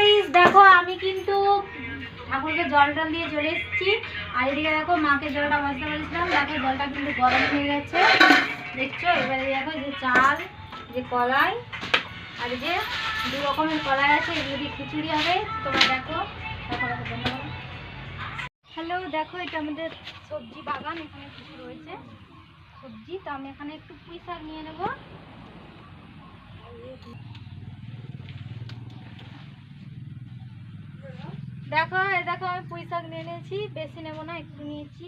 Guys দেখো, আমি কিন্তু ঠাকুরকে জল টল দিয়ে চলে এসেছি। আর এদিকে দেখো, মাকে জলটা বসতে বলেছিলাম। দেখো, জলটা কিন্তু গরম হয়ে গেছে। দেখছ? এবারে দেখো যে চাল, যে কলাই, আর যে দু রকমের কলাই আছে, এগুলো দিয়ে খিচুড়ি হবে। তোমরা দেখো। হ্যালো, দেখো, এটা আমাদের সবজি বাগান, এখানে কিছু রয়েছে। সবজি, তো আমি এখানে একটু পুঁই শাক নিয়ে নেব। দেখো এই দেখো আমি পুঁই শাক নিয়ে নিয়েছি বেশি নেব না একটু নিয়েছি।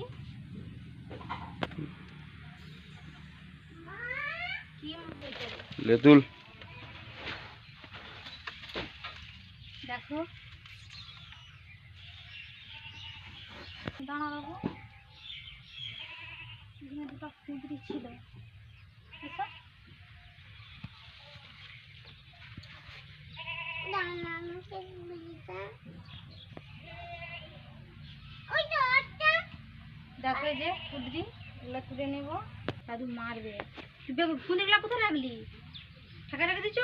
লেতুল দেখো। দাঁড়া বাবু। এখানে দুটো কুঁদরি ছিল। এসো। এই যে কুদরি এগুলো তুলে নেব। দাদু মারবে। তুই বেগুন কুদরিগুলো কোথায় রাখলি? ঠাকা রেখে দিচ্ছ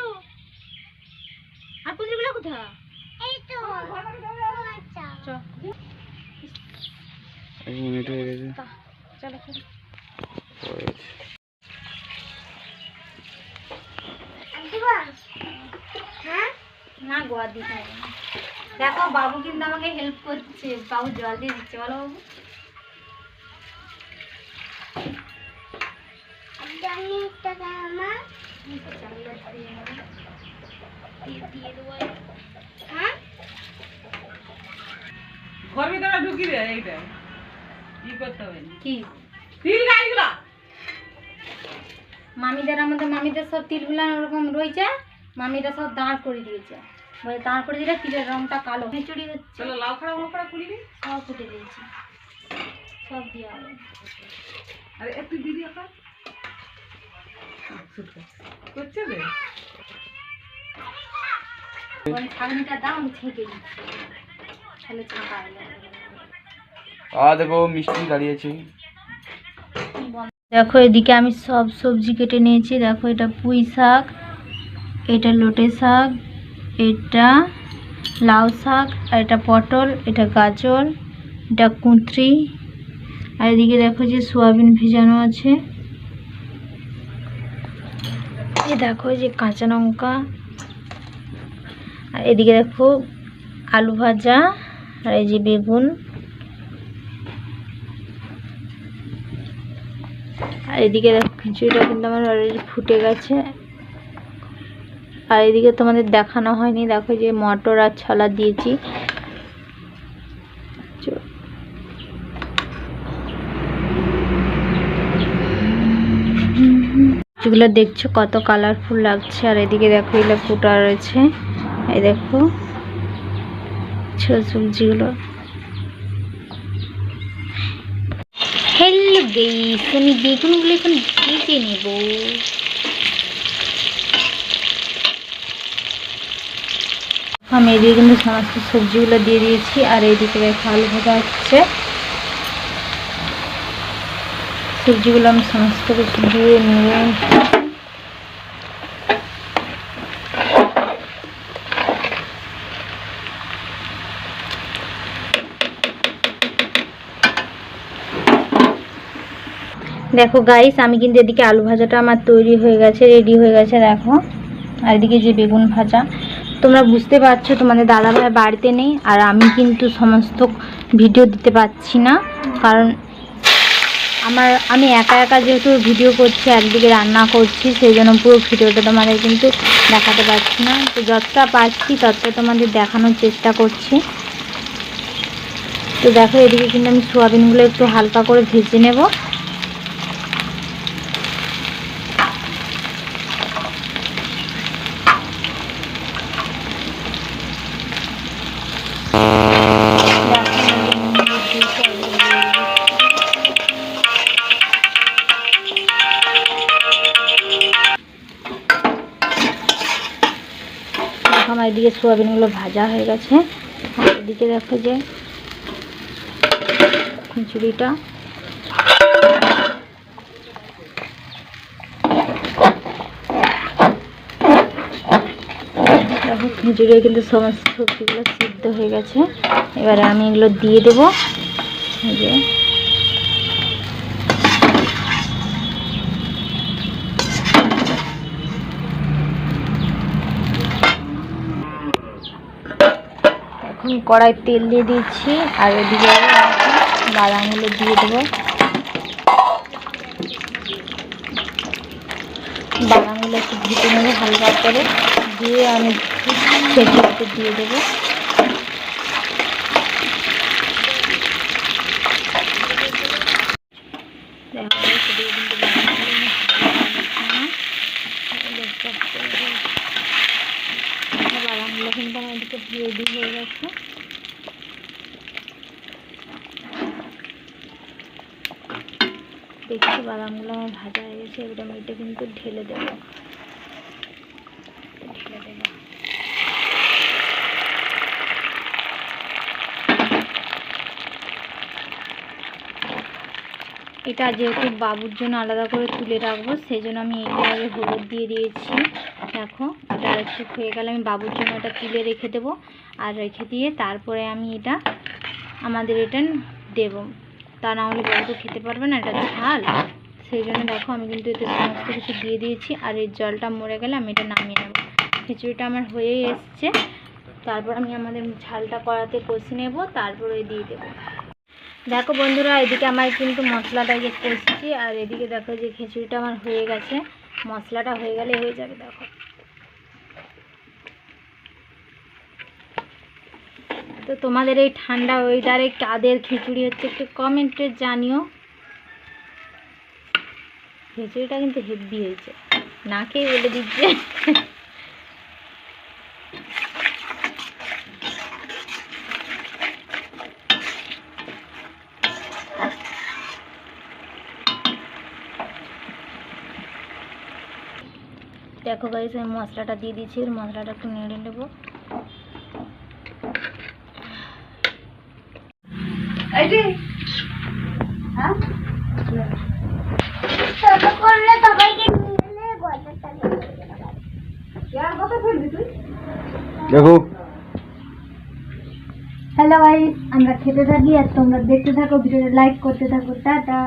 আর কুদরিগুলো কোথায়? চ এক মিনিট হয়ে গেছে। চলো চলো না গোয়া দিতে দেখো বাবু কিন্তু আমাকে হেল্প করছে। বাবু জল দিয়ে দিচ্ছে। বলো বাবু। দিয়ে। দিয়ে দিয়ে দেবো হ্যাঁ ঘর ভিতরে ঢুকি দে এইটা। কি করতে হবে। কি? তিল গাড়িগুলা মামিদের আমাদের মামিদের সব তিলগুলা ওরকম রয়েছে মামিরা সব দাঁড় করে দিয়েছে। বলে দাঁড় করে দিলে তিলের রংটা কালো। খিচুড়ি হচ্ছে। চলো লাউ খাড়া মুখ খাড়া খুলি সব ফুটে দিয়েছি। সব হবে আরে একটু দিদি এখন দেখো মিষ্টি দাঁড়িয়েছে। দেখো এদিকে আমি সব সবজি কেটে নিয়েছি। দেখো এটা পুঁই শাক এটা লোটে শাক এটা লাউ শাক আর এটা পটল এটা গাজর এটা কুঁথরি আর এদিকে দেখো যে সোয়াবিন ভেজানো আছে। এই দেখো যে কাঁচা লঙ্কা। আর এদিকে দেখো আলু ভাজা আর এই যে বেগুন। আর এদিকে দেখো খিচুড়িটা কিন্তু আমার অলরেডি ফুটে গেছে। আর এদিকে তোমাদের দেখানো হয়নি। দেখো যে মটর আর ছলা দিয়েছি। যেগুলো দেখছ কত কালারফুল লাগছে। আর এদিকে দেখো এগুলো ফুটা রয়েছে। এই দেখো সবজিগুলো আমি বেগুনগুলো এখন ভেজে নেব। আমি এদিকে কিন্তু সমস্ত সবজিগুলো দিয়ে দিয়েছি, আর এইদিকে দেখো আলু ভাজা হচ্ছে। সবজিগুলো আমি সমস্ত কিছু দিয়ে নিয়ে দেখো গাইস আমি কিন্তু এদিকে আলু ভাজাটা আমার তৈরি হয়ে গেছে রেডি হয়ে গেছে, দেখো। আর এদিকে যে বেগুন ভাজা, তোমরা বুঝতে পারছ, তোমাদের দাদাভাই বাড়িতে নেই, আর আমি কিন্তু সমস্ত ভিডিও দিতে পারছি না, কারণ আমার, আমি একা একা যেহেতু ভিডিও করছি, একদিকে রান্না করছি, সেই জন্য পুরো ভিডিওটা তোমাদের কিন্তু দেখাতে পারছি না। তো যতটা পারছি, ততটা তোমাদের দেখানোর চেষ্টা করছি। তো দেখো, এদিকে কিন্তু আমি সোয়াবিনগুলো একটু হালকা করে ভেজে নেব। এদিকে সোয়াবিনগুলো ভাজা হয়ে গেছে। এদিকে দেখো যে খিচুড়িটা। দেখো খিচুড়ি কিন্তু সমস্ত সবজিগুলো সিদ্ধ হয়ে গেছে। এবারে আমি এগুলো দিয়ে দেবো। যে এখন কড়াই তেল দিয়ে দিচ্ছি, আর এদিকে বাদামগুলো দিয়ে দেবো। বাদামগুলো একটু ভেজে নেব হালকা করে দিয়ে আমি দিয়ে দেবো দেখা যাবে সেদিকে কিন্তু বাদামগুলো আমি হালকা করে দিচ্ছি না। এটা বাদামগুলো কিন্তু আমার এদিকে গেছে দেখছি বাদামগুলো আমার ভাজা হয়ে গেছে, এবার আমি এটা কিন্তু ঢেলে দেবো। ঢেলে দেবো। এটা যেহেতু বাবুর জন্য আলাদা করে তুলে রাখব সেই জন্য আমি এটা আগে হলুদ দিয়ে দিয়েছি। দেখো, এটা আরেকটু হয়ে গেলে, আমি বাবুর জন্য এটা তুলে রেখে দেবো। আর রেখে দিয়ে তারপরে আমি এটা, আমাদের এটা দেব। তা না হলে বাবু তো খেতে পারবে না, এটা ঝাল। সেই জন্য দেখো, আমি কিন্তু এতে সমস্ত কিছু দিয়ে দিয়েছি, আর এই জলটা মরে গেলে আমি এটা নামিয়ে নেব। খিচুড়িটা আমার হয়েই এসছে। তারপর আমি আমাদের ঝালটা কড়াতে কষে নেব, তারপরে দিয়ে দেবো। দেখো বন্ধুরা, এদিকে আমার কিন্তু মশলাটা যে কষছি, আর এদিকে দেখো যে খিচুড়িটা আমার হয়ে গেছে। মশলাটা হয়ে গেলে হয়ে যাবে, দেখো। তো তোমাদের এই ঠান্ডা ওয়েদারে কাদের খিচুড়ি হচ্ছে একটু কমেন্টে জানিও। খিচুড়িটা কিন্তু হেভি হয়েছে। না খেয়ে বলে দিচ্ছে। দেখো গাইস আমি মশলাটা দিয়ে দিয়েছি। মশলাটা একটু নেড়ে নেব। দেখো। হ্যালো গাইস আমরা খেতে থাকি আর তোমরা দেখতে থাকো ভিডিওটা লাইক করতে থাকো টাটা।